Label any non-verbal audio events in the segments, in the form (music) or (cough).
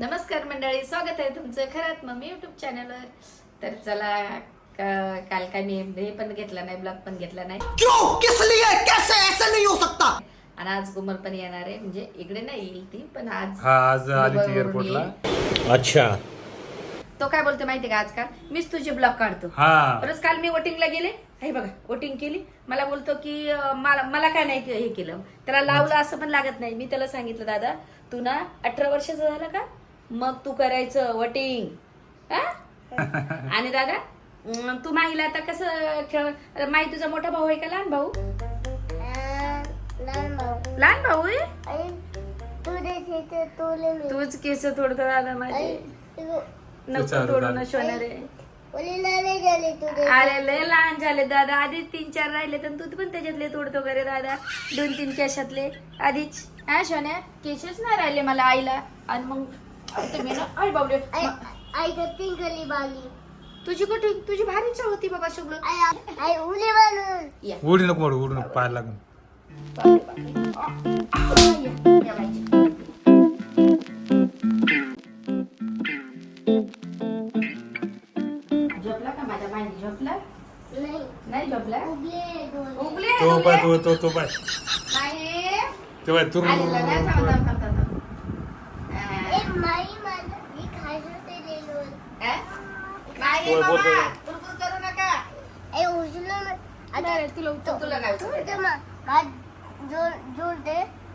नमस्कार मंडळी स्वागत आहे तुमचं खरंच मम्मी युट्यूब चॅनलवर तर चला का- काल काय मी हे पण घेतला नाही ब्लॉग पण घेतला नाही. क्यों? किस लिए? कैसे ऐसा नहीं हो सकता? आणि आज गुमर पण येणार आहे म्हणजे इकडे नाही येईल ती पण आज हा आज आली एअरपोर्टला. अच्छा. तो काय बोलतो माहिती का आजकाल? मीच तुझे ब्लॉग काढतो. हा. परत काल मी वोटिंगला गेले. हे बघा वोटिंग केली. मला बोलतो की मला मला काय नाही हे केलं. त्याला लावलं असं पण लागत नाही. मी त्याला सांगितलं दादा तू ना अठरा वर्षाचा झाला का? मग तू करायचं वोटिंग. (laughs) आणि दादा अं, तू माहीला आता कसं खेळ माही तुझा मोठा भाऊ आहे का लहान भाऊ? लहान भाऊ. आहे? तूच केस तोडतो दादा माझे. नको तोडू दादा. अरे लय लहान झाले दादा. आधीच तीन चार राहिले तर तू पण त्याच्यातले तोडतो करे दादा. दोन तीन केशातले. आधीच. हा सोन्या? केशच नाही राहिले मला आईला. आणि मग तुम्ही ना अरे बाबले तुझी कुठे तुझी भारीच होती बाबा सगळं या. उडी नको मारू उडी नको पाहायला लागून. झोपला का माझ्या माहिती झोपला? नाही. झोपला? उगले तो उगले? पाय तो तो तो पाय. नाही तो पाय तुर आलेला नाही थांब थांब थांब थांब थांब. हा? हा? नाही बोल, बोल, बाबा, बोल. कुरकुर करू नका तुला नाही उचलता येत.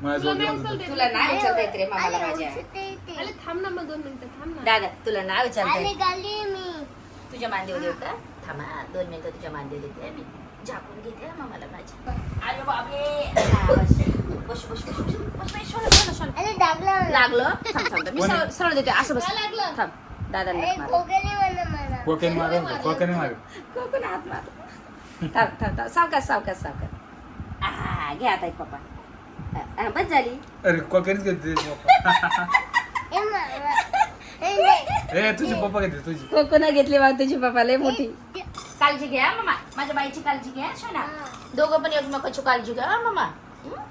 माझ्या जोडीला तुला नाही उचलता येत रे मामाला माझ्या. थांब ना मग दोन मिनिटं थांब ना. दादा तुला नाही उचलता येत. तुझ्या मांडीवर देऊ का? थांबा दोन मिनिटं तुझ्या मांडीवर देते मी. झाकून घेते मामाला माझ्या. अरे बाबे. हा, बस बस बस बस. बस बस बस सोनं, सोनं, सोनं. अरे दाबला मला. लागलं? थांब थांब थांब. मी सरळ सरळ देते. असं बस. लागलं? थांब. अरे मला. मार कोकेन मार कोकण हात मार. थांब थांब थांब. सावकाश सावकाश सावकाश. आ, घे आता एक पप्पा. आ, आ, बस झाली. अरे कोकेनच घेते (laughs) ए मामा. ए, नाही. ए तुझे पप्पा घेते तुझी. कोकोना घेतली बा तुझी पप्पा लय मोठी. काळजी घ्या मामा. माझ्या बाईची काळजी घ्या सोना. दोघं पण एकमेकाची काळजी घ्या हं, मामा. हं?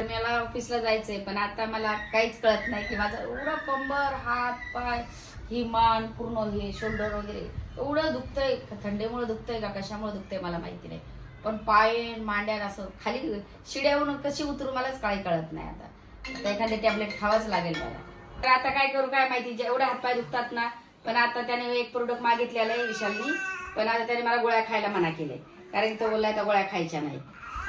मला ऑफिसला जायचंय पण आता मला काहीच कळत नाही की माझं एवढं कंबर हात पाय ही मान पूर्ण हे शोल्डर वगैरे एवढं दुखतंय. थंडीमुळे दुखतंय का कशामुळे दुखतंय मला माहिती नाही. पण पाय मांड्यान असं खाली शिड्यावरून कशी उतरू मलाच काही कळत नाही आता. आता एखादे टॅबलेट खावाच लागेल मला. तर आता काय करू काय माहिती जे एवढे हातपाय दुखतात ना पण आता त्याने एक प्रोडक्ट मागितलेला आहे विशालनी पण आता त्याने मला गोळ्या खायला मना केले कारण तो बोललाय त्या गोळ्या खायच्या नाही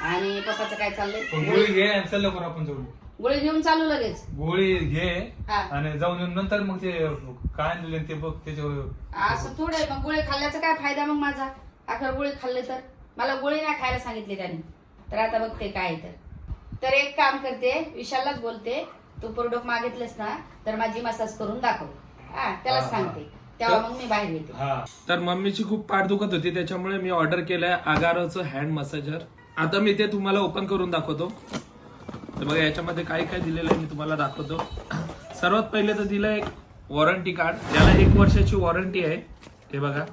आणि पप्पाचं काय चाललंय? गोळी घे आणि चल लवकर आपण जाऊ गोळी घेऊन चालू लगेच. गोळी घे हा. आणि जाऊन येऊन नंतर मग ते काय आणलेले ते बघ त्याच्यावर असं थोडं आहे. मग गोळी खाल्ल्याचा काय फायदा मग माझा? अखर गोळी खाल्ले तर? मला गोळी नाही खायला सांगितली त्याने. तर आता बघते काय आहे तर. तर एक काम करते विशाललाच बोलते तू प्रोडक्ट मागितलेस ना तर माझी मसाज करून दाखव. हा त्यालाच हा, हा. सांगते. तेव्हा मग मी बाहेर येते. हा. तर मम्मीची खूप पाठ दुखत होती त्याच्यामुळे मी ऑर्डर केलंय आगारोचं हँड मसाजर आता मी ते तुम्हाला ओपन करून दाखवतो. तर बघा याच्यामध्ये काय काय दिलेलं आहे मी तुम्हाला दाखवतो. सर्वात पहिले तर दिलंय एक वॉरंटी कार्ड याला एक वर्षाची वॉरंटी आहे. हे बघा.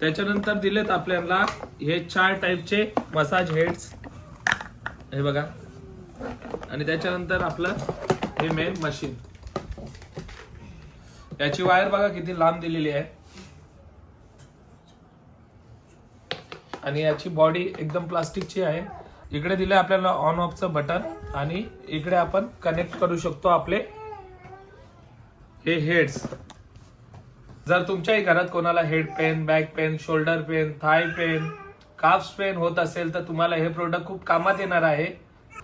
त्याच्यानंतर दिलेत आपल्याला हे चार टाईपचे मसाज हेड्स हे बघा. आणि त्याच्यानंतर आपलं हे मेन मशीन याची वायर बघा किती लांब दिलेली आहे. आणि याची बॉडी एकदम प्लास्टिकची आहे. इकडे दिलं आपल्याला ऑन ऑफचं बटन आणि इकडे आपण कनेक्ट करू शकतो आपले हे हेड्स जर तुमच्याही घरात कोणाला head pain back pain shoulder pain thigh pain calfs pain होत असेल तर तुम्हाला हे प्रोडक्ट खूप कामात येणार आहे.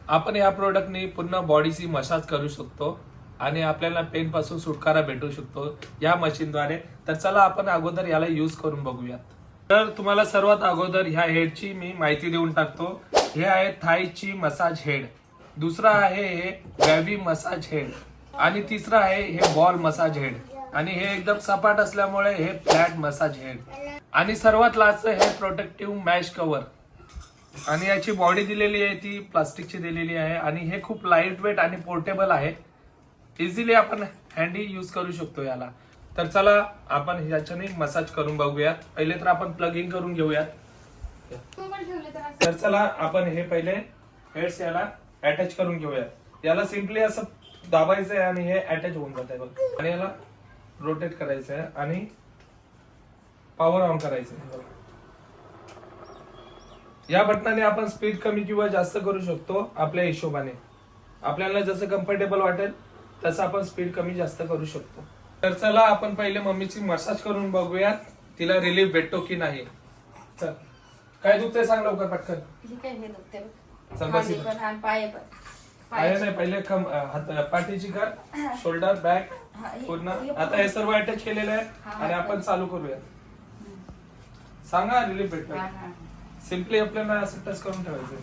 आपण या प्रोडक्टनी पूर्ण बॉडीची मसाज करू शकतो आणि आपल्याला पेनपासून सुटकारा भेटू शकतो या मशीनद्वारे तर चला आपण अगोदर याला यूज करून बघूयात. तर तुम्हाला सर्वात अगोदर ह्या हेडची मी माहिती देऊन टाकतो. हे आहे थायची मसाज हेड दुसरा आहे हे वॅबी मसाज हेड आणि तिसरा आहे हे बॉल मसाज हेड आणि हे एकदम सपाट असल्यामुळे हे फ्लॅट मसाज हेड आणि सर्वात लास्ट हे प्रोटेक्टिव्ह मॅश कवर आणि याची बॉडी दिलेली आहे ती प्लास्टिकची दिलेली आहे. आणि हे खूप लाइट वेट आणि पोर्टेबल आहे. इझिली आपण हँडी यूज करू शकतो याला. तर चला आपण ह्याच्याने मसाज करून बघूयात. पहिले तर आपण प्लग इन करून घेऊयात. तर चला आपण हे पहिले हेड्स याला अटॅच करून घेऊयात. याला सिम्पली असं दाबायचं आहे आणि हे अटॅच होऊन जात आहे बघ. आणि याला रोटेट करायचं आहे आणि पॉवर ऑन करायचं आहे या बटनाने आपण स्पीड कमी किंवा जास्त करू शकतो आपल्या हिशोबाने. आपल्याला जसं कम्फर्टेबल वाटेल तसं आपण स्पीड कमी जास्त करू शकतो. तर चला आपण पहिले मम्मीची मसाज करून बघूयात तिला रिलीफ भेटतो की नाही. चल. काय दुखतंय सांग लवकर पटकन. काय हे दुखते बघ. चल बस खांदे इथं. पण आणि पाय पण. पाय पाय नाही पहिले हात पाठीची कर शोल्डर बॅक हा, हे- पूर्ण. हे आता हे सर्व अटॅच केलेलं आहे आणि हा. आपण चालू करूया सांगा रिलीफ हा, भेटतो हा. सिम्पली आपल्याला असं टच करून ठेवायचं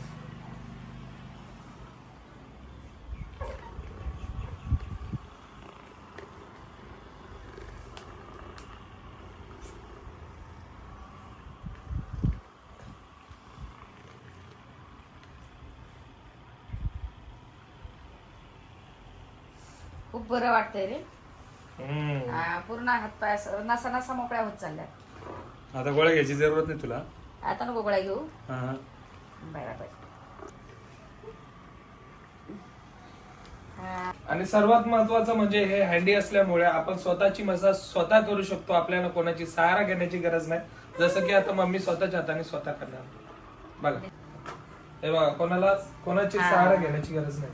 बरं वाटतंय रे. हम्म. हा, पूर्ण हात पाय असं नसा नसा मोकळ्या होत चालल्या आता गोळ्या घ्यायची जरूरत नाही तुला? आता नको गोळ्या घेऊ. हा. बरोबर. हा आणि सर्वात महत्वाचं म्हणजे हे हँडी असल्यामुळे आपण स्वतःची मसाज स्वतः करू शकतो. आपल्याला कोणाची सहारा घेण्याची गरज नाही. जसं की आता मम्मी स्वतःच्या हाताने स्वतः करणार. बघा. हे बघा कोणाला कोणाची. सहारा घेण्याची गरज नाही.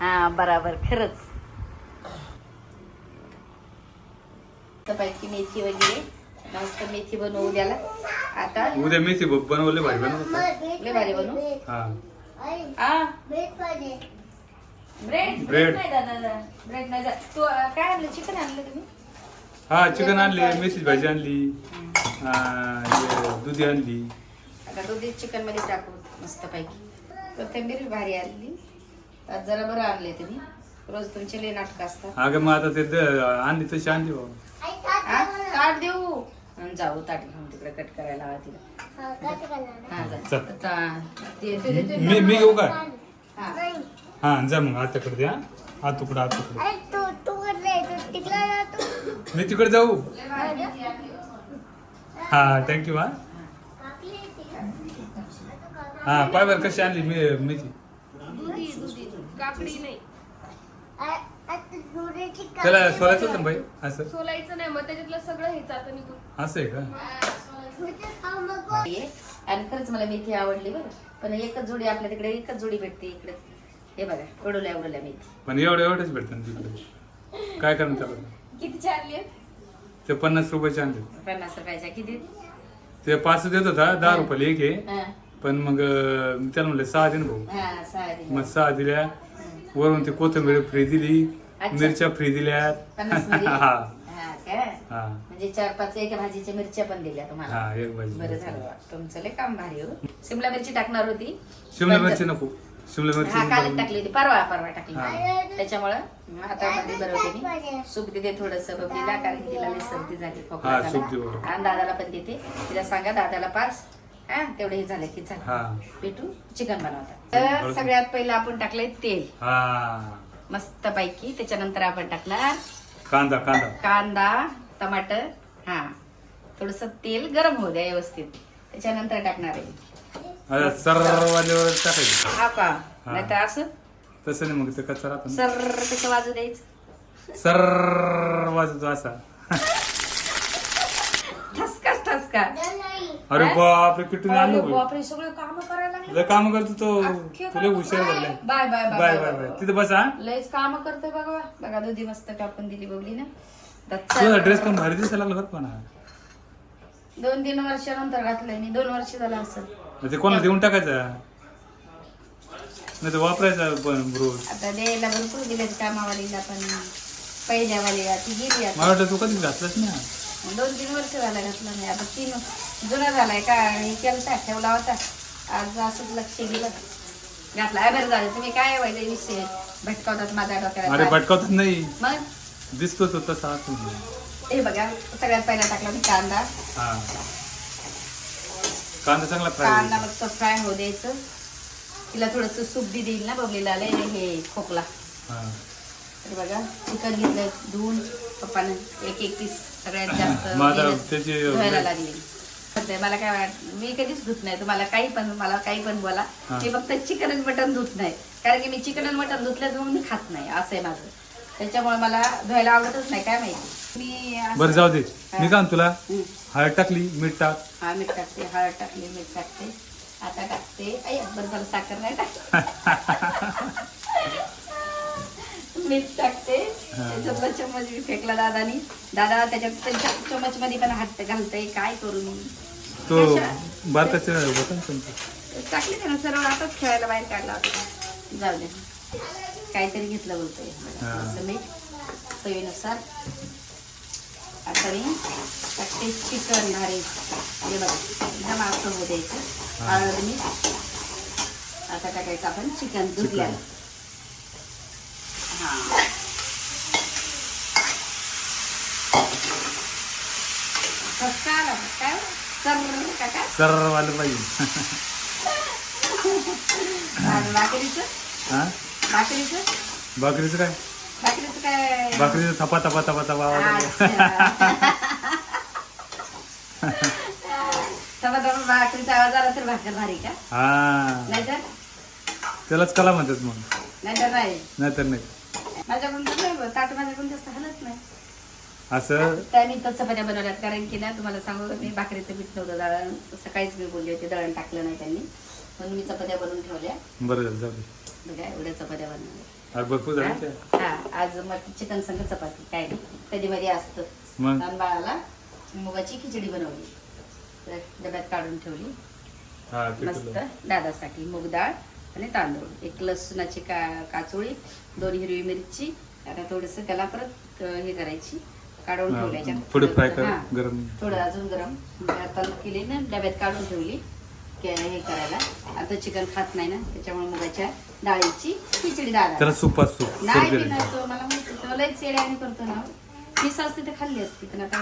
हा बराबर खरंच. पैकी मेथी वगैरे. मस्त मेथी बनवू द्याला आता उद्या मेथी ब- बनवले भाई बनवलं. लय भारी बनवू. हा. पाहिजे ब्रेड Bread. नाही दादा ब्रेड नाही जा- तू काय आणलं? चिकन आणलं तुम्ही? हा चिकन आणली मेथीची भाजी आणली. दुधी आणली. आता दुधी चिकनमध्ये टाकू मस्त पैकी कोथिंबीर भारी आणली. आज जरा बरं आणले तुम्ही रोज तुमचे लय नाटक असतात. अगं मग आता ते द- आणली तशी आणली बाबा. आई ताट हा? ताट देऊ. आणि जाऊ ताट घेऊन तिकडे कट करायला हवा तिला. हा. हा जा. चल. ता- ते- ते- ते- मी मी घेऊ का? हा. हा जा मग आताकडे द्या हात तुकडा हात तुकडा. मी तिकडे जाऊ. हो. थँक्यू हा. हा पाय बरं कशी आणली मी मेथी काकडी नाही. त्याला सोलायचं होतं ना बाई असं. सोलायचं नाही मग त्याच्यातलं सगळं हे जातं निघून. असं आहे का. ये. आणि खरंच मला मेथी आवडली बरं. पण एकच जोडी आपल्या तिकडे एकच जोडी भेटते इकडे. हे बघा उडवल्या उडवल्या मेथी. पण एवढं एवढंच भेटतं ना तिकडे. काय करणार त्याला? किती आणली ते पन्नास रुपयाचे आणले. पन्नास रुपयाच्या किती? ते पाच देत होता दहा रुपयाला एक आहे. हा. पण मग अं, मी त्याला म्हणलं सहा दे ना भाऊ. हा सहा दिल्या. मग सहा दिल्या. वरून ते कोथिंबीर फ्री दिली अच्छा. मिरच्या फ्री दिल्या पन्नास? (laughs) हा. हा हा. म्हणजे चार पाच एक भाजीच्या मिरच्या पण दिल्या तुम्हाला. हा एक भाजी. बरं झालं. तुमचं लय काम भारी हो. सिमला मिरची टाकणार होती. शिमला मिरची नको. शिमला हा काल मिरची टाकली होती. परवा परवा टाकली. हा. त्याच्यामुळं आता मध्ये बरं होते मी. सूप देते थोडस. बबलीला कारण की तिला सर्दी झाली खोकला हा. सूप. आणि दादाला पण देते. तिला सांगा दादाला पाच. हा तेवढे हे झाले की हा. झालं भेटू? चिकन बनवता तर सगळ्यात पहिलं आपण टाकलंय तेल. हा. मस्त पैकी त्याच्यानंतर आपण टाकणार कांदा कांदा. कांदा टमाटर. हा. थोडस तेल गरम होऊ द्या व्यवस्थित. त्याच्यानंतर टाकणार आहे. टाकायचं. हा का? हा. नाही तर असं? तसं नाही मग ते कच्चा राहतो ना. सर कसं वाजू द्यायचं. सर्र वाजतो असा. ठसका ठसका. अरे बापरे किती अरे बाई. बापरे सगळे काम करायला लागले. काम करतो तो. अख्खे तुला कामं हुशार. झालाय bye bye bye bye bye bye तिथे बसा लयच काम करतोय बघा. बघा दुधी मस्त कापून दिली बघली ना. ड्रेस पण भारी दिसायला लागला बरं पण हा. दोन तीन वर्षानंतर घातलंय मी. दोन वर्ष झालं असं. मग ते कोणाला देऊन टाकायचा? नाही तर वापरायचा पण रोज. आता द्यायला भरपूर दिले कामावालीला पण. पहिल्यावालीला ती गेली आता. मला वाटतं तू कधीच घातलाच ना दोन तीन वर्ष झाला घातला नाही. आता तीन जुना झालाय का? हे केलता ठेवला होता. आज असंच लक्ष गेलं. घातला. आहे बरं झालं. तुम्ही काय व्हायचं विषय भटकावतात माझ्या डोक्याला? अरे काय? भटकावत नाही. मग? दिसतो तो तसा हे बघा सगळ्यात पहिला टाकला मी कांदा. हा. कांदा चांगला कांदा फ्राय मस्त फ्राय होऊ द्यायचं. तिला थोडस सूप बी देईल ना बबलीला. लय हे खोकला. हा. तर बघा चिकन घेतलं धुवून पप्पानं एक एक पीस सगळ्यात जास्त (laughs) धुवायला लागली. मला काय वाट मी कधीच धुत नाही तुम्हाला काही पण मला काही पण बोला. हा. मी फक्त चिकन आणि मटन धुत नाही. कारण की मी चिकन आणि मटन धुतलं तर मग मी खात नाही असं आहे माझं. त्याच्यामुळे मला धुवायला आवडतच नाही काय माहिती. मी बरं जाऊ दे. मी का तुला. हं. हळद टाकली मीठ टाक. हा मीठ टाकते हळद टाकली मीठ टाकते. आता टाकते. बरं झालं साखर नाही टाक (laughs) मीठ टाकते. त्याच्यातला चम्मच मी फेकला दादानी. दादा त्याच्यात त्यांच्या चम्मच मध्ये पण हात घालतय. काय करू मी? तो कशा? भारताच्या टाकले त्यानं सरळ आताच खेळायला बाहेर काढला होता. जाऊ दे. काहीतरी घेतलं बोलतोय. मीठ चवीनुसार आता मी टाकते चिकन भारी. हे बघा. एकदम असं होऊ द्यायचं. हळद मीठ. आता टाकायचं आपण चिकन. धुतल्यानं हा? काय पाहिजे भाकरीचं हा भाकरीचं भाकरीचं काय? भाकरीचं काय भाकरीचं थपा थपा थपा थपा. आवाज. थोडा थोडा भाकरीचा आवाज आला तर भाकर भारी का हा. नाहीतर? त्यालाच कला म्हणतात मग. नाहीतर नाही. नाहीतर नाही. माझ्याकडून तर नाही ताट माझ्याकडून जास्त हलत नाही. असं? त्या मी तर चपात्या बनवल्यात कारण की ना तुम्हाला सांगू मी भाकरीचं पीठ नव्हतं दळण सकाळीच मी बोलली होती दळण टाकलं नाही त्यांनी. म्हणून मी चपात्या बनवून ठेवल्या. बरं झालं जाऊ दे. बघा एवढ्या चपात्या बनवल्या. भरपूर झालं. हा आज मग चिकन संग चपाती काय कधी मध्ये असतं. मग? लहान बाळाला मुगाची खिचडी बनवली. तर डब्यात काढून ठेवली. हा ते मस्त. दादासाठी मूग डाळ. आणि तांदूळ. एक लसणाची का काचोळी दोन हिरवी मिरची आता थोडस त्याला परत हे करायची. काढून ठेवली याच्यात. थोडी फ्राय कर. गरम. थोडं अजून गरम. आता केली ना डब्यात काढून ठेवली हे करायला. आता चिकन खात नाही ना त्याच्यामुळे मुगाच्या डाळीची खिचडी दादा त्याला सूप असतो सूप नाही मी मला माहिती तो लयच येड्याने करतो ना. फिश असते तर खाल्ली असती पण आता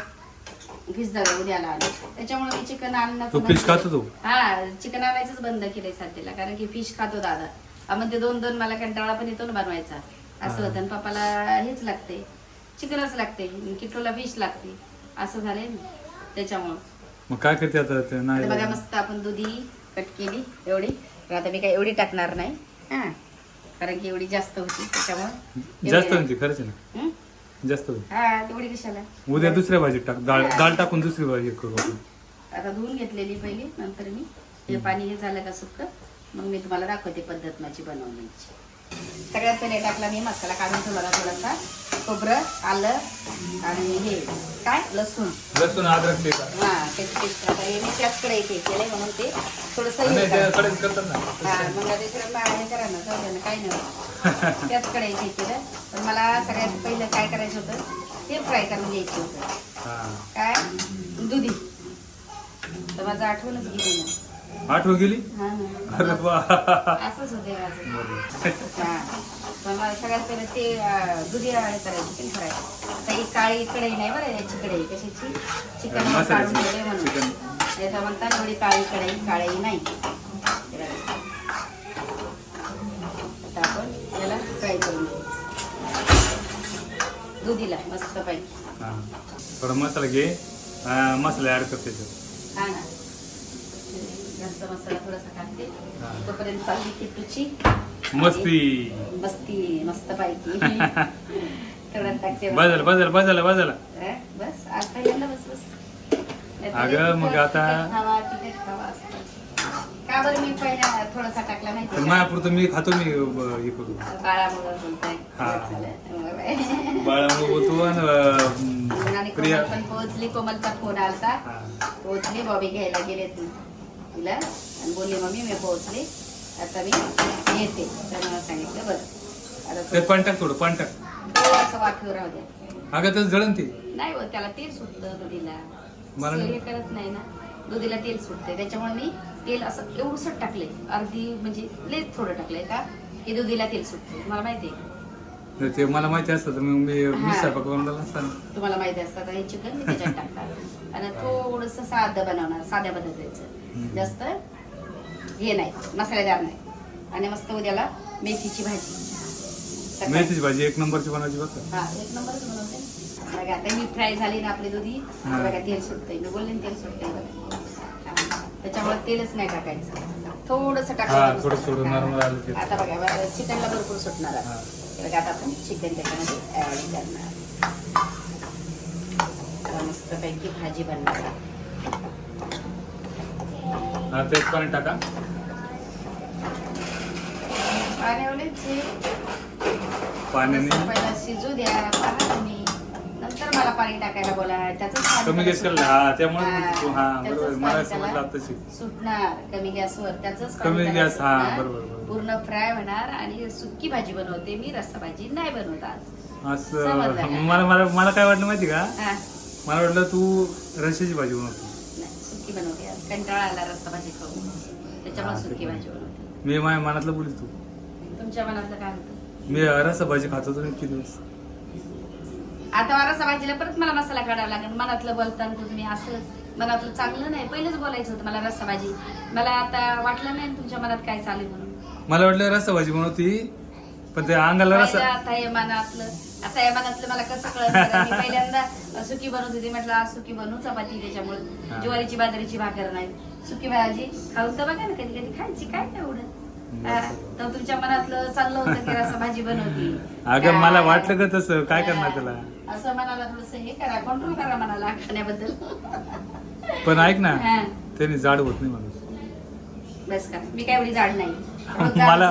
फिश झालं उद्याला आली त्याच्यामुळे मी चिकन तो बंद फिश. खातो तो? हा चिकन आणायचंच बंद केलंय सध्याला कारण की फिश खातो दादा. मग ते दोन दोन मला कंटाळा पण येतो ना बनवायचा. असं होतं पप्पाला हेच लागते चिकनच लागते किटोला फिश लागते. असं झालंय त्याच्यामुळं. मग काय करते आता नाही बघा मस्त आपण दुधी कट केली एवढी. तर आता मी काय एवढी टाकणार नाही. हा कारण की एवढी जास्त होती त्याच्यामुळे. जास्त होती खरंच ना? जास्त हा तेवढी कशाला? उद्या दुसऱ्या भाजीत टाक. डाळ डाळ टाकून दुसरी भाजी करू आपण. आता धुवून घेतलेली पहिली नंतर मी. हे पाणी हे झालं का सुक्क? मग मी तुम्हाला दाखवते पद्धत माझी बनवण्याची. सगळ्यात पहिले टाकला मी मसाला काढून ठेवला थोडासा. खोबरं आलं आणि हे काय? लसूण. लसूण अद्रक? हा त्याची पेस्ट आता हे मी त्याचकडे हे केलंय म्हणून ते थोडंसं हे करा. हा मग आता इकडं मा- हे करा ना जाऊ द्या ना काही नाही. (laughs) त्याचकडे हे केलं. पण मला सगळ्यात पहिलं काय करायचं होतं ते फ्राय करून घ्यायचं होतं. काय? दुधी. तर माझं आठवणच गेली ना. आठवण गेली? हा ना. अरे वा. असंच होते माझं. तर मला सगळ्यात पहिले ते दुधी हे करायची ही काळी कढई नाही बरं याची कढई कशाची? चिकन. काढून ठेवले म्हणून. एवढी काळी कढई काळी नाही. आता आपण याला फ्राय करून घेऊ दुधीला मस्त थोडा मसाला घे. मसाला ऍड कर त्याच्यात हा ना. घरचा मसाला थोडासा टाकते. तोपर्यंत चालली किट्टूची मस्ती. मस्ती मस्त पाहिजे (laughs) तेवढ्यात टाकते बाजाला बाजाला बाजाला अं, बस बस बस. अगं, मग आता- तिखट खावा तिखट खावा असं. का बरं मी पहिला थोडासा टाकला तर माहिती? मायापुरतं मी खातो मी हे करू बाळामुळं बोलताय. बाळामुळे होतो आणि प्रिया पण पोहोचली कोमलचा फोन आलता. पोहोचली बॉबी घ्यायला गेले ती तिला आणि बोलली मम्मी मी पोहोचले. आता मी येते. तर मला सांगितलं बरं. आता ते पण टाक थोडं पण टाक. थोडंसं वाफीवर राहू द्या. अगं तर जळण ते. नाही हो त्याला तेल सुटतं दुधीला. मला नाही. हे करत नाही ना. दुधीला तेल सुटते त्याच्यामुळे मी तेल असं एवढंसं टाकले अर्धी म्हणजे लेच थोडं टाकलंय का की दुधीला तेल सुटते मला माहिती आहे. ते मला माहिती असतं तर मग मी मी. स्वयंपाक तुम्हाला माहिती असतं आता हे चिकन मी त्याच्यात टाकणार आणि थोडस साधं बनवणार साध्या पद्धतीचं. जास्त हे नाही मसालेदार नाही. आणि मस्त उद्याला मेथीची भाजी. सकाळी- मेथीची भाजी एक नंबरची बनवायची बघ. का. हा एक नंबरच बनवते. बघा आता ही फ्राय झाली ना आपली दुधी. हा. बघा तेल सुटतंय. मी बोलले ना तेल सुटतंय बघा. त्याच्यामुळे तेलच नाही टाकायचं. थोडस हा टाकायचं थोडं नुसतं. थोडं. नॉर्मल आलं ते आता बघा बघा, चिकनला भरपूर सुटणार आहे. हा. हे बघा आता आपण चिकन त्याच्यामध्ये ऍड करणार आता मस्त पैकी भाजी बनणार हा तेच पाणी टाका पाण्यावरची पाण्याने पहिला शिजू द्या पहा तुम्ही मला पाणी टाकायला बोला त्याच कमी गॅस केला हा त्यामुळे म्हणजे तू- हा बरोबर. मला समजलं आता शिक सुटणार कमी गॅसवर. त्याच कमी गॅस, हा, बरोबर. पूर्ण फ्राय होणार आणि सुकी भाजी बनवते मी. रस्सा भाजी नाही बनवत आज. असं? मला मला मला काय वाटलं माहिती का? मला वाटलं तू रश्याची भाजी बनवतो. सुकी बनवते. आज कंटाळा आला रस्सा भाजी खाऊन त्याच्यामुळे सुकी. भाजी बनवते. मी माझ्या मनातलं बोली तू. तुमच्या मनातलं काय होतं? मी रसा भाजी खात ना इतके दिवस. आता रस्सा भाजीला परत मला मसाला काढावा लागेल. मनातलं बोलताना तुम्ही असं मनातलं चांगलं नाही. पहिलेच बोलायचं होतं मला रस्सा भाजी मला आता वाटलं नाही तुमच्या मनात काय चालेल म्हणून. मला वाटलं रसा भाजी बनवती पण ते अंगाला पहिलं रसा आता या मनातलं आता या मनातलं मला कसं कळत पहिल्यांदा सुकी बनवत होती म्हटलं सुकी बनवू चपाती हा. त्याच्यामुळे ज्वारीची बाजरीची भाकर नाही. सुकी भाजी खाऊन तर बघा ना कधी कधी खायची काय नाही एवढं? हा, तर तुमच्या मनातलं चाललं होतं की रसा भाजी बनवती? (laughs) अगं मला? वाटलं का तसं? काय करणार त्याला? असं मनाला थोडस हे करा कंट्रोल करा मनाला खाण्याबद्दल (laughs) पण ऐक ना हा. त्याने जाड होत नाही माणूस. बस का? मी काय एवढी जाड नाही. (laughs) मला-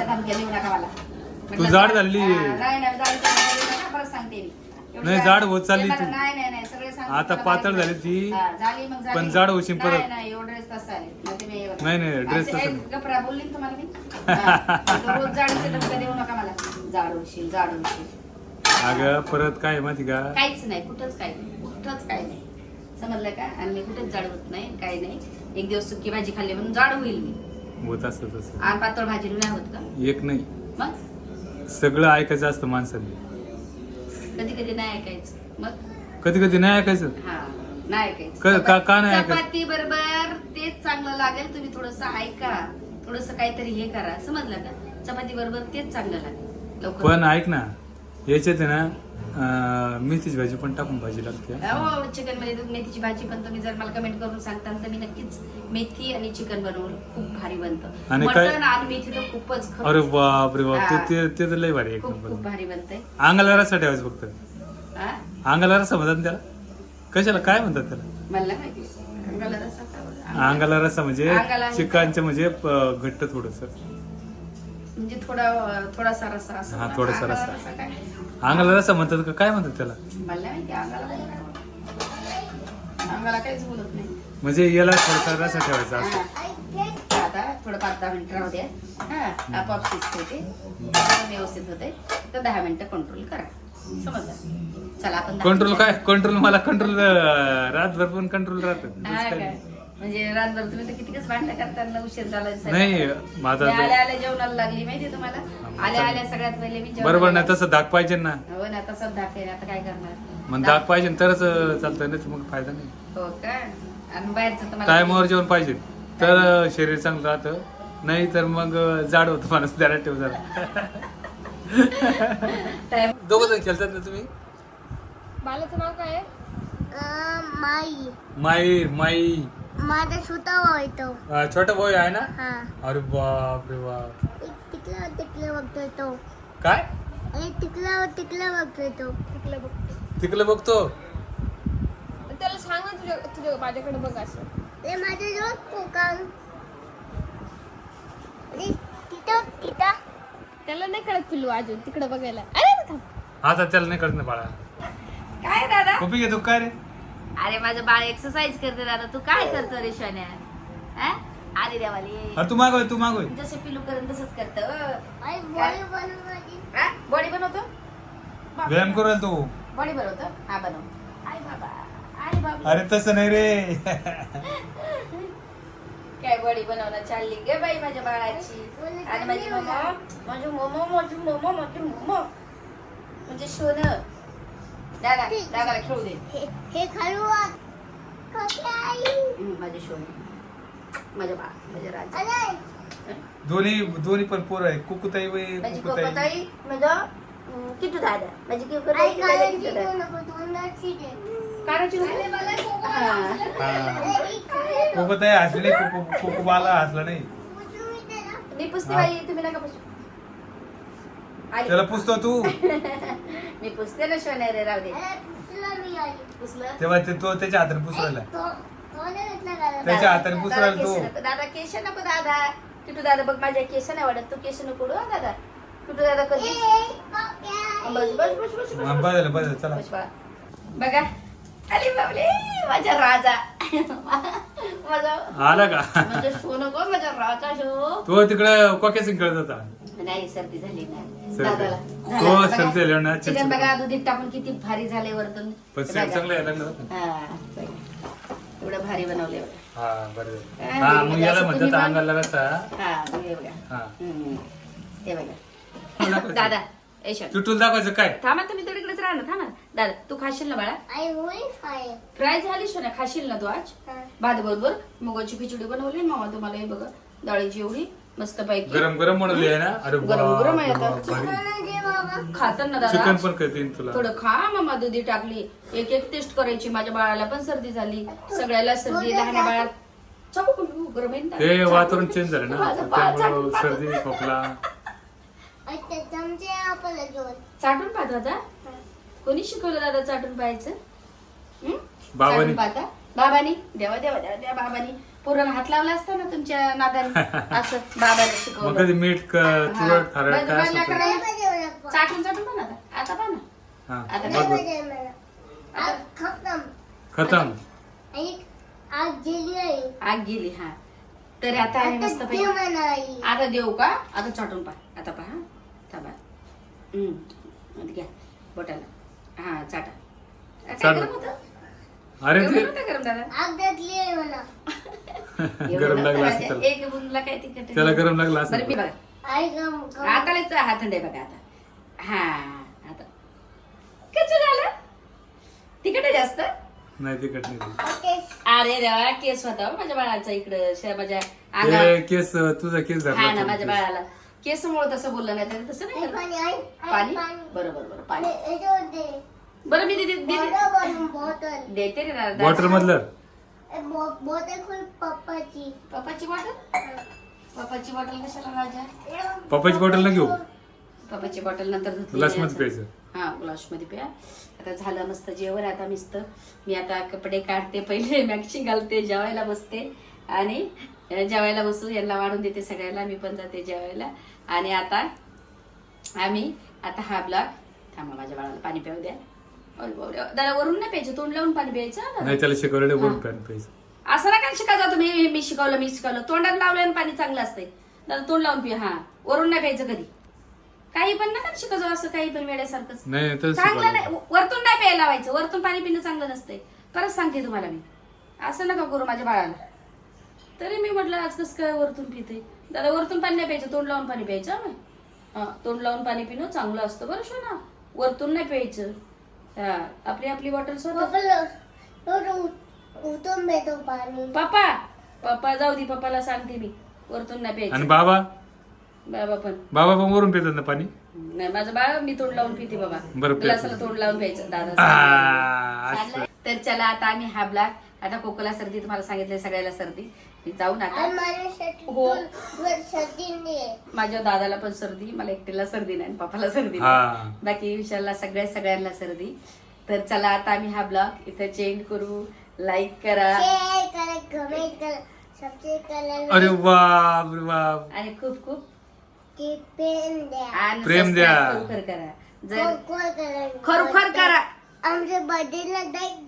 तू जाड झालेली. हा, नाही सांगते मी नाही, जाड होत चालली ते. मला- तू. नाही नाही नाही सगळे सांगते आता मला पातळ झाली ती. हा, झाली मग झाली. पण जाड होशील नाही, परत. नाही एवढं ड्रेस तसा आहे. मग ते मी- नाही, नाही, ड्रेस ते तसा नाही. गप्रा बोलली ना तुम्हाला मी? (laughs) हा, तर रोज जाडीचे धमक्या देऊ नका मला. जाड होशील जाड होशील. अगं परत काय आहे माहिती का? काहीच नाही कुठंच काही नाही कुठंच काही नाही. समजलं का? आणि मी कुठेच जाड होत नाही काही नाही. एक दिवस सुकी भाजी खाल्ली म्हणून जाड होईल मी. होत असत तसं. आणि पातळ भाजी नाही होत का? एक नाही. मग? सगळं ऐकायचं असतं माणसाने. कधी कधी नाही ऐकायचं. मग? कधी कधी नाही ऐकायचं? हा नाही ऐकायचं. क- नाही ऐकायचं? चपाती बरोबर तेच चांगलं लागेल. तुम्ही थोडस ऐका. थोडस काहीतरी हे करा. समजलं का? चपाती बरोबर तेच चांगलं लागेल. लवकर. पण ऐक ना याच्यात आहे ना मेथीची भाजी पण टाकून भाजी लागते. हो चिकनमध्ये मेथीची भाजी पण तुम्ही जर मला कमेंट करून सांगता तर मी नक्कीच मेथी आणि चिकन बनवून खूप भारी बनतं. आणि काय- आणि मेथी तर खूपच अरे बाप रे बाप. ते- ते तर लय भारी खूप भारी बनतंय. अंगाला रसा ठेवायचं फक्त? अंगाला रसा म्हणतात त्याला? कशाला? काय म्हणतात त्याला? मला माहिती. अंगाला रस्सा. अंगाला रसा म्हणजे चिकनचं म्हणजे घट्ट थोडस. म्हणजे थोडा थोडासा रस्सा असं हा, थोडासा अंगाला रस्सा. काय? अंगाला रसा म्हणतात का? काय म्हणतात त्याला? मला नाही माहिती अंगाला काय म्हणतात. अंगाला काहीच बोलत नाही. म्हणजे याला थोडासा रसा ठेवायचा असं. हा. आता थोडं पाच दहा मिनिटं राहू द्या. हा आपोआप शिजते ते एकदम व्यवस्थित होते. तर दहा मिनिटं कंट्रोल करा. समजलं? चला आपण दहा कंट्रोल मिनिटं- काय? कंट्रोल मला कंट्रोल रातभर पण कंट्रोल हा राहत म्हणजे रातभर तुम्ही तर कितीकच भांडण करताना उशीर झाला नाही माझा मी आल्या आल्या जेवणाला लागली माहिती तुम्हाला? आल्या आल्या सगळ्यात पहिले मी जेवणाला बरोबर नाही लागली. तसं धाक पाहिजे ना. हो ना तसंच दाखवेल आता काय करणार? मग धाक पाहिजे तरच चालतं नाही तर मग फायदा नाही. हो का? आणि बाहेरचं टायमावर जेवण पाहिजे. तर शरीर चांगलं राहतं. नाही तर मग जाड होतं माणूस त्याला ठेव जरा टाइम दोघं जण खेळतात ना तुम्ही? बालाचं नाव काय आहे? अं, माई. माई माई. माझा छोटा भाऊ येतो अं, छोटा भाऊ आहे ना? हा. अरे बाप रे बाप. एक तिकला तिकला बघतोय तो. काय? आणि तिकला तिकला बघतोय तो. तिकडे बघ तिकडे बघतो? त्याला सांग ना तुझ्या तुझ्या माझ्याकडे बघ असं. ते माझ्या जवळ तिथं तिथं. त्याला नाही कळत पिल्लू अजून तिकडे बघायला. अरे थांब. आता त्याला नाही कळत ना बाळा. काय दादा? कॉपी घेतो काय रे. अरे माझं बाळ एक्सरसाइज करते दादा. तू काय करतो रे शोन्या हा? अरे देवाली. तू मागवय तू मागवय जसे पिलू करून तसंच करत. बॉडी बनवतो? व्यायाम करू राहिला तू. बॉडी बनवतो? हा बनव. आई बाबा आई बाबा. अरे तसं नाही रे. काय बॉडी बनवणं चालली गे बाई माझ्या बाळाची? आणि माझी मोमो? माझी मोमो माझी मोमो माझी मोमो. म्हणजे सोन दादा दादाला खेळू दे. हे हे खालू आत. कसे आई. हम्म, माझे सोन माझ्या राजा. अरे. दोन्ही दोन्ही पण पोरं आहे कुकुताई वय माझी कुकुताई. कोकोताई माझं अं, किटू दादा. माझी आई कोकोताई माझा खायला किटू शिकवू दादा. नको तोंडात शिकेल. काढायची नको? हा. हा. आई खायला कोको ताई हसली नाही कोको कोको बाला हसला नाही. मी पुसते बाई तुम्ही नका पुसू. त्याला पुसतो तू (laughs) मी पुसते ना शोने रे राहू दे पुसलं मी आधी. पुसलं तेव्हा ते तो त्याच्या हाताने पुसवायला तो- तो नाही घेतला का? त्याच्या दादा- हाताने पुसू दादा राहिला केस तो. नको. दादा केस नको दादा किटू दादा बघ माझ्या केस नाही वाटत तू केस नको दादा किटू दादा कधी. बस बस बस बस हा, बस बदल बदल चला. बघा अरे बाबले माझा राजा माझा आला का माझा सोनं गो माझा राजा शो तो तिकडे कोक्या सिंग खेळत होता नाही सर्दी झाली ना सर्दी. दादाला झालं, बघा. ना चिकन चिडचिड. बघा दुधीत टाकून किती भारी झाले वरतून पण हे सेट बघा. चांगलं यायला लागलं ना. हा, बघा. एवढं भारी बनवले बघा हा बरं हा, हा मग म्हणजे याला असं म्हणतात तुम्ही पण- अंगाला कसा हा मग हे बघा हा हम्म. हे बघा दाखवायचं. दादा ऐशा चुटूल दाखवायचं काय थांबा तुम्ही तिकडेच राहा ना थांबा दादा तू खाशील ना बाळा I will fire. फ्राय झालीस ना खाशील ना तू आज हा. भात बरोबर मुगाची खिचडी बनवली मामा तुम्हाला हे बघा डाळीची एवढी मस्त पैकी गरम गरम बनवली आहे ना अरे गरम- गरम आहे आता. बाप, भारी. चिकन दादा पण तुला थोडं खा मामा दुधी टाकली एक एक टेस्ट करायची माझ्या बाळाला पण सर्दी झाली सगळ्याला सर्दी लहान बाळा चाकू पण घेऊ, गरम आहे ना. ते चाकू. वातावरण चेंज झालं ना माझं बाळ चाटून त्यामुळं पाहतो. सर्दी खोकला. चाटून पाहतो आता कोणी शिकवलं दादा चाटून पाहायचं हं? बाबांनी. चाटून पाहता बाबानी देवा देवा देवा देवा बाबानी पूर्ण हात लावला असता ना तुमच्या नादाने? (laughs) असं बाबाने मग शिकवलं कधी मीठ क- खारट काय असं पण. चाटून चाटून पहा ना आता. आता पहा ना हा आता बघ बघ. आग खतम. गेली आहे. आग गेली हा. तर आता आहे आता मस्त पैकी. आता देऊ का? आता चाटून पहा. आता पहा थांबा. हम्म. घ्या. बोटाला हा चाटा. काय चाट. गरम होतं? अरे एवढं ते नव्हतं गरम दादा आग घातली आहे मला. एवढं गरम लागला. असेल त्याला. एक बुंदला काय तिखट त्याला गरम लागला बरं मी असेल बघा. आई गम गम. आता लयच हा थंड आहे बघा आता. हा आता. कसं झालं? तिखट आहे जास्त? नाही तिखट नाही. ओके. अरे देवा केस होता हो माझ्या बाळाचा इकडं. शे- माझ्या अंगावर ते केस तुझा केस हा ना धरला माझ्या बाळाला. केसमुळे तसं बोललं नाही तर तसं नाही आई. पाणी आई आई पाणी? पाणी. बरोबर बरोबर पाणी. हे- दे. बरं मी देते देते बॉटल बनवून बॉटल. देते रे दादा. बॉटल मधलं? पप्पाची. पप्पाची बॉटल? पप्पाची बॉटल कशाला राजा? पप्पाची बॉटल न घेऊ? पप्पाची बॉटल नंतर धुतली ग्लास मी मध्ये आज. प्यायचं. हा ग्लासमध्ये प्या आता झालं मस्त जेवण आता मस्त. मी आता कपडे काढते पहिले मॅक्सी घालते जेवायला बसते. आणि जेवायला बसू यांना वाढून देते सगळ्याला मी पण जाते जेवायला. आणि आता आम्ही आता हा ब्लॉग थांबा माझ्या बाळाला पाणी प्याऊ द्या. दादा वरून नाही प्यायचं तोंड लावून पाणी प्यायचं? नाही त्याला शिकवलेलं बोल पॅन प्यायचं. असं नका शिकायचं तुम्ही. मी शिकवलं मी शिकवलं. तोंडात लावल्यानं पाणी चांगलं असतंय. दादा तोंड लावून पिया. हा. वरून नाही प्यायचं कधी. काही पण नका शिकायचं असं काही पण वेड्यासारखंच. नाही तर चांगलं नाही. वरतून नाही प्यायला लावायचं. वरतून पाणी पिणं चांगलं नसतंय. परत सांगते तुम्हाला मी. असं नका करू माझ्या बाळाला. तरी मी म्हटलं आज कसं काय वरतून पिते? दादा वरतून पाणी नाही प्यायचं. तोंड लावून पाणी प्यायचं हं? हा तोंड लावून पाणी पिणं चांगलं असतं बरं शो ना वरतून नाही प्यायचं. हा आपली आपली बॉटल स्वतः पप्पाला तो उ- उतरून देतो पाणी. पप्पा पप्पा जाऊ दे पप्पाला सांगते मी. वरतून नाही आणि प्यायचं बाबा? बाबा पण. बाबा पण वरून पितात ना पाणी? नाही माझं बाळ मी तोंड लावून पिते बाबा. बरं, प्यायचं. ग्लासाला तोंड लावून प्यायचं दादा आ, असं. चाललंय. तर चला आता आम्ही हा ब्लॅक आता कोकोला सर्दी तुम्हाला सांगितलं सगळ्याला सर्दी. जाऊन आता. आणि माझ्यासाठी हो. माझ्या दादाला पण सर्दी मला एकटीला सर्दी नाही आणि पप्पाला सर्दी. नाही. बाकी विशालला सगळ्या सगळ्यांना सर्दी. तर चला आता आम्ही हा ब्लॉग इथं चेंज करू. लाईक करा. शेअर करा कमेंट करा सबस्क्राईब करा. अरे बाप रे बाप आणि खूप खूप द्या. प्रेम subscribe द्या. खरोखर करा. जर खरोखर करा. आमच्या बर्थडेला दाईक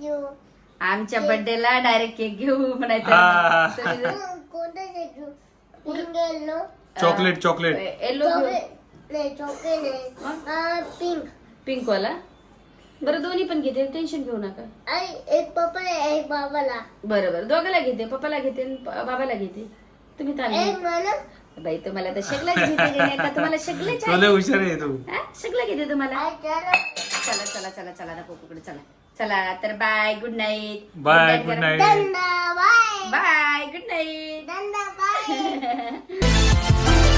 आमच्या बर्थडेला डायरेक्ट केक घेऊ हा. म्हणायचं. कोणतं घेऊ pink yellow chocolate. Chocolate yellow घेऊ. चॉकलेट नाही चॉकलेट नाही पिंक पिंक वाला? बरं दोन्ही पण घेते. टेन्शन घेऊ नका. आणि एक पप्पाला एक बाबाला बरं बरं दोघाला घेते. पप्पाला घेते आणि प- बाबाला घेते. तुम्ही एक मला बाई तुम्हाला तर शकलाच घेते नाही? का तुम्हाला शकलेच तुला हुशार आहे तू. शकला घेते तुम्हाला? आणि त्याला चला चला चला चला दाखव कुकडे चला. चला तर bye good night. Bye good night bye bye good night. (laughs)